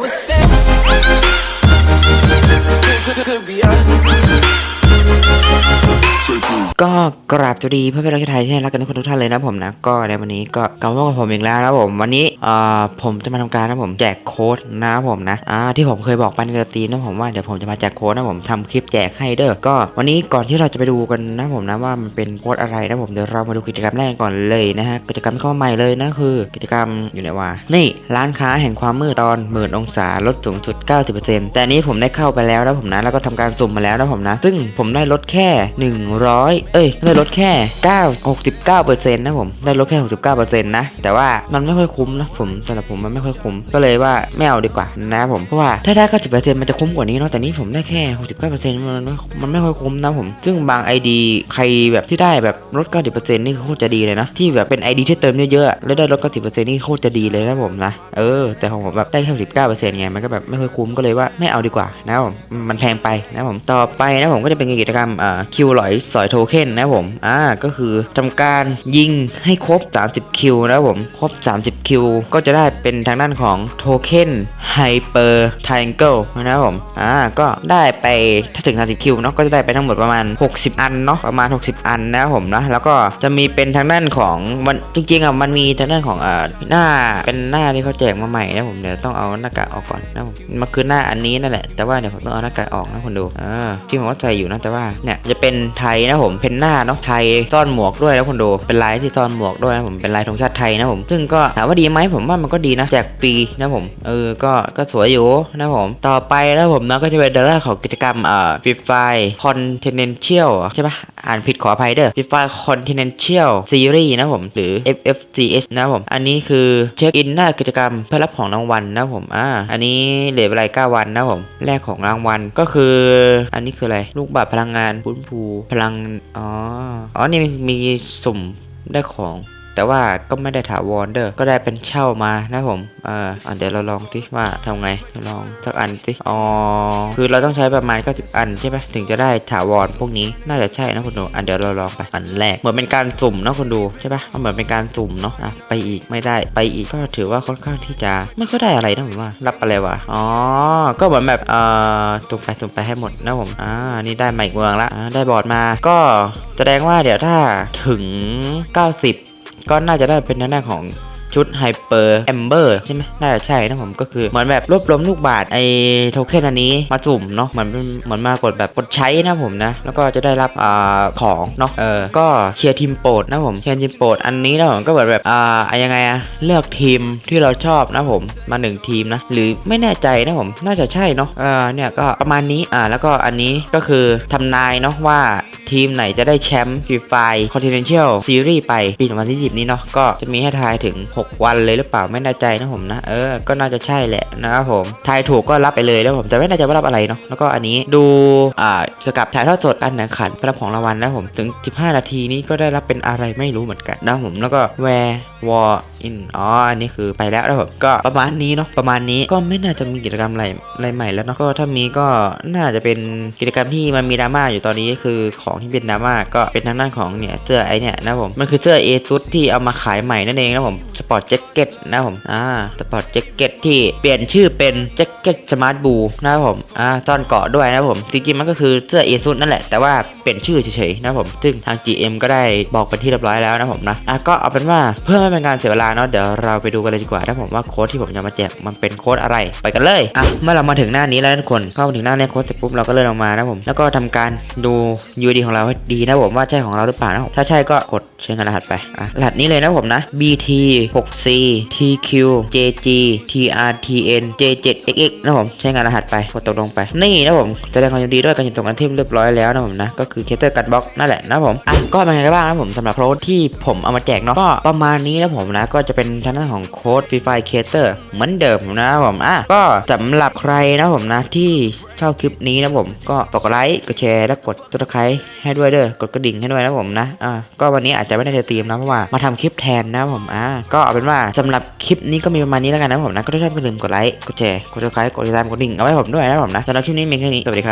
was sick. Could, could, could be us. ก็กราบสวัสดีเพื่อนๆรักไทยที่รักกันทุกคนทุกท่านเลยนะผมนะ ก็ในวันนี้ก็กลับมากับผมอีกแล้วนะผม วันนี้เอ่อผมจะมาทำการนะผมแจกโค้ดนะผมนะอ่าที่ผมเคยบอกไปในตีนนะผมว่าเดี๋ยวผมจะมาแจกโค้ดนะผมทำคลิปแจกให้เด้อก็วันนี้ก่อนที่เราจะไปดูกันนะผมนะว่ามันเป็นโค้ดอะไรนะผมเดี๋ยวเรามาดูกิจกรรมแรกก่อนเลยนะฮะกิจกรรมเข้าใหม่เลยนะคือกิจกรรมอยู่ไหนวะนี่ร้านค้าแห่งความมืดตอนหมื่นองศาลดสูงสุด 90%แต่อันนี้ผมได้เข้าไปแล้วนะผมนะแล้วก็ทำการสุ่มมาแล้วนะผมนะ ซึ่งผมได้ลดแค่ 100เอ้ยได้ลดแค่ 9 69%นะผม ได้ลดแค่ 69%นะ แต่ว่ามันไม่ค่อยคุ้มนะผมสำหรับผมมันไม่ค่อยคุ้ม ก็เลยว่าไม่เอาดีกว่านะผม เพราะว่าถ้าได้ 90%มันจะคุ้มกว่านี้เนาะ แต่นี่ผมได้แค่ 69%มันไม่มันไม่ค่อยคุ้มนะผม ซึ่งบาง ID ใครแบบที่ได้แบบลด 90%นี่คือโคตรจะดีเลยนะ ที่แบบเป็น ID ที่เติมเยอะๆ แล้วได้ลด 90%นี่โคตรจะดีเลยนะผมนะ เออ แต่ของผมแบบได้แค่19%ไง มันก็แบบไม่ค่อยคุ้ม ก็เลยว่าไม่เอาดีกว่านะผม มันแพงไปนะผม ต่อไปนะผมก็จะเป็นกิจกรรมอ่าคิวหลอยสอยโทเค็นนะผมอ่าก็คือทำการยิงให้ครบ 30 คิวนะผมครบ 30 คิว ก็จะได้เป็นทางด้านของโทเค็นไฮเปอร์ไทงเกิลนะครับผมอ่าก็ได้ไปถ้าถึง 30 คิวเนาะก็จะได้ไปทั้งหมดประมาณ 60 อันเนาะประมาณ 60 อันนะครับผมนะแล้วก็จะมีเป็นทางด้านของมันจริงๆอะมันมีทางด้านของอ่าหน้าเป็นหน้าที่เขาแจกมาใหม่นะผมเดี๋ยวต้องเอาหน้ากากออกก่อนนะผมมันคือหน้าอันนี้นั่นแหละแต่ว่าเดี๋ยวผมต้องเอาหน้ากากออกนะคนดูอ่าที่ผมก็ใส่อยู่นะแต่ว่าเนี่ยจะเป็นไทยนะผมเป็นหน้าเนาะไทยซ่อนหมวกด้วยนะคนดูเป็นลายที่ซ่อนหมวกด้วยนะผมเป็นลายธงชาติไทยนะผมซึ่งก็ถามว่าดีไหมผมว่ามันก็ดีนะแจกฟรีนะผมเออก็ก็สวยอยู่นะผมต่อไปนะผมเนาะก็จะเป็นเดลล่าของกิจกรรมเอ่าฟิฟไฟคอนเทนเนนเชียลใช่ปะอ่านผิดขออภัยเด้อฟิฟไฟคอนเทนเนนเชียลซีรีส์นะผมหรือ FFCS นะผมอันนี้คือเช็คอินหน้ากิจกรรมเพื่อรับของรางวัลนะผมอ่าอันนี้เหลือเวลา9วันนะผมแลกของรางวัลก็คือ อันนี้คืออะไรลูกบาศก์พลังงานฟื้นฟูพลังอ๋อ อ๋อ นี่มีสุ่มได้ของ แต่ว่าก็ไม่ได้ถาวรเด้อก็ได้เป็นเช่ามานะผมเอออะเดี๋ยวเราลองสิว่าทำไงลองสักอันสิอ๋อคือเราต้องใช้ประมาณ90อันใช่ไหมถึงจะได้ถาวรพวกนี้น่าจะใช่นะคุณดูอันเดี๋ยวเราลองไปอันแรกเหมือนเป็นการสุ่มนะคุณดูใช่ปะมันเหมือนเป็นการสุ่มเนาะอะไปอีกไม่ได้ไปอีกก็ถือว่าค่อนข้างที่จะไม่ค่อยได้อะไรนะผมว่ารับอะไรวะอ๋อก็เหมือนแบบเอ่อสุ่มไปสุ่มไปให้หมดนะผมอ่านี่ได้มาอีกเมืองละได้บอร์ดมาก็แสดงว่าเดี๋ยวถ้าถึง 90 ก็น่าจะได้เป็นหน้าของ ชุดไฮเปอร์แอมเบอร์ใช่ไหมน่าจะใช่นะผมก็คือเหมือนแบบรวบรวมลูกบาทไอโทเค็นอันนี้มาสุ่มเนาะเหมือนเหมือนมากดแบบกดใช้นะผมนะ แล้วก็จะได้รับอ่าของเนาะเออก็เชียร์ทีมโปรดนะผมเชียร์ทีมโปรดอันนี้นะผมก็เหมือนแบบอ่าอะยังไงอะเลือกทีมที่เราชอบนะผมมาหนึ่งทีมนะหรือไม่แน่ใจนะผมน่าจะใช่เนาะเออเนี่ยก็ประมาณนี้อ่าแล้วก็อันนี้ก็คือทำนายเนาะว่าทีมไหนจะได้แชมป์ฟีไฟคอนติเนนเชียลซีรีส์ไปปี2020นี้เนาะก็จะมีให้ทายถึง6วันเลยหรือเปล่าไม่แน่ใจนะผมนะเออก็น่าจะใช่แหละนะครับผมทายถูกก็รับไปเลยแล้วผมแต่ไม่แน่ใจว่ารับอะไรเนาะแล้วก็อันนี้ดูอ่าเกี่ยวกับถ่ายทอดสดการแข่งขันรับของรางวัลนะผมถึง 15 นาทีนี้ก็ได้รับเป็นอะไรไม่รู้เหมือนกันนะผมแล้วก็ where war in อ๋ออันนี้คือไปแล้วนะผมก็ประมาณนี้เนาะประมาณนี้ก็ไม่น่าจะมีกิจกรรมอะไรอะไรใหม่แล้วเนาะก็ถ้ามีก็น่าจะเป็นกิจกรรมที่มันมีดราม่าอยู่ตอนนี้คือของที่เป็นดราม่าก็เป็นทางด้านของเนี่ยเสื้อไอเนี่ยนะผมมันคือเสื้อเอซุดที่เอามาขายใหม่นั่นเองนะผมสปอร์ตแจ็คเก็ตนะผมอ่าสปอร์ตแจ็คเก็ตที่เปลี่ยนชื่อเป็นแจ็คเก็ตสมาร์ทบูนะผมอ่าซ่อนเกาะด้วยนะผมจริงๆมันก็คือเสื้อเอซุดนั่นแหละแต่ว่าเปลี่ยนชื่อเฉยๆนะผมซึ่งทาง GM ก็ได้บอกเป็นที่เรียบร้อยแล้วนะผมนะอะก็เอาเป็นว่าเพื่อไม่เป็นการเสียเวลาเนาะเดี๋ยวเราไปดูกันเลยดีกว่านะผมว่าโค้ดที่ผมจะมาแจกมันเป็นโค้ดอะไรไปกันเลยอะเมื่อเรามาถึงหน้านี้แล้วทุกคนเข้ามาถึงหน้าแรกโค้ดเสร็จปุ๊บเราก็เลื่อนลงมานะผมแล้วก็ทำการดู UID ของเราให้ดีนะผมว่าใช่ของเราหรือเปล่านะถ้าใช่ก็กดเชิญรหัสไปอะรหัสนี้เลยนะผมนะ BT 6C TQ JG TRTN J7XX นะผมใช้งานรหัสไปกดตกลงไป นี่นะผมแสดงความยินดีด้วยการยินส่งกันเทมเรียบร้อยแล้วนะผมนะ ก็คือเคเตอร์กันบ็อกนั่นแหละนะผมอะก็เป็นไงกันบ้างนะผมสำหรับโค้ดที่ผมเอามาแจกเนาะก็ประมาณนี้นะผมนะ ก็จะเป็นทางด้านของโค้ดฟรีไฟเคเตอร์เหมือนเดิมนะผมอะก็สำหรับใครนะผมนะที่ชอบคลิปนี้นะผมก็กดไลค์กดแชร์และกดติดตามให้ด้วยเด้อกดกระดิ่งให้ด้วยนะผมนะอะก็วันนี้อาจจะไม่ได้เตรียมนะเพราะว่ามาทำคลิปแทนนะผมอะก็เอาเป็นว่าสำหรับคลิปนี้ก็มีประมาณนี้แล้วกันนะผมนะก็ถ้าชอบก็อย่าลืมกดไลค์กดแชร์กดติดตามกดติดตามกดกระดิ่งเอาไว้ผมด้วยนะผมนะสำหรับคลิปนี้มีแค่นี้สวัสดีครับ